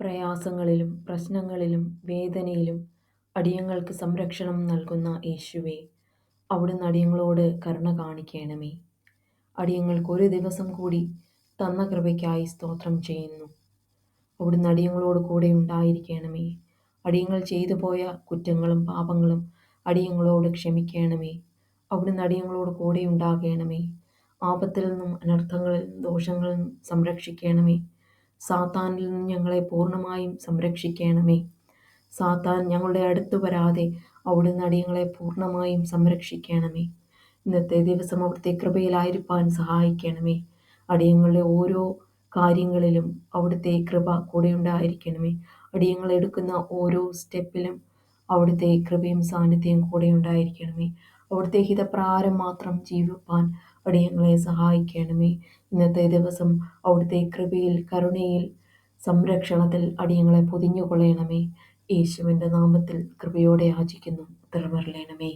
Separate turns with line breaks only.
പ്രയാസങ്ങളിലും പ്രശ്നങ്ങളിലും വേദനയിലും അടിയങ്ങൾക്ക് സംരക്ഷണം നൽകുന്ന യേശുവേ അവിടുന്ന് അടിയങ്ങളോട് കരുണ കാണിക്കണമേ. അടിയങ്ങൾക്ക് ഒരു ദിവസം കൂടി തന്ന കൃപയ്ക്കായി സ്തോത്രം ചെയ്യുന്നു. അവിടുന്ന് അടിയങ്ങളോട് കൂടെ ഉണ്ടായിരിക്കണമേ. അടിയങ്ങൾ ചെയ്തു പോയ കുറ്റങ്ങളും പാപങ്ങളും അടിയങ്ങളോട് ക്ഷമിക്കണമേ. അവിടുന്ന് അടിയങ്ങളോട് കൂടെ ഉണ്ടാകണമേ. ആപത്തിൽ നിന്നും അനർത്ഥങ്ങളിൽ ദോഷങ്ങളിൽ നിന്നും സംരക്ഷിക്കണമേ. സാത്താനിൽ നിന്ന് ഞങ്ങളെ പൂർണമായും സംരക്ഷിക്കണമേ. സാത്താൻ ഞങ്ങളുടെ അടുത്ത് വരാതെ അവിടുന്ന് അടിയങ്ങളെ പൂർണമായും സംരക്ഷിക്കണമേ. ഇന്നത്തെ ദിവസം അവിടുത്തെ കൃപയിലായിരിക്കാൻ സഹായിക്കണമേ. അടിയങ്ങളുടെ ഓരോ കാര്യങ്ങളിലും അവിടുത്തെ കൃപ കൂടെ ഉണ്ടായിരിക്കണമേ. അടിയങ്ങൾ എടുക്കുന്ന ഓരോ സ്റ്റെപ്പിലും അവിടുത്തെ കൃപയും സാന്നിധ്യവും കൂടെ ഉണ്ടായിരിക്കണമേ. അവിടുത്തെ ഹിതപ്രകാരം മാത്രം ജീവിപ്പാൻ അടിയങ്ങളെ സഹായിക്കണമേ. ഇന്നത്തെ ദിവസം അവിടുത്തെ കൃപയിൽ കരുണയിൽ സംരക്ഷണത്തിൽ അടിയങ്ങളെ പൊതിഞ്ഞുകൊള്ളണമേ. യേശുവിന്റെ നാമത്തിൽ കൃപയോടെ യാചിക്കുന്നു ഉത്തരമരളയണമേ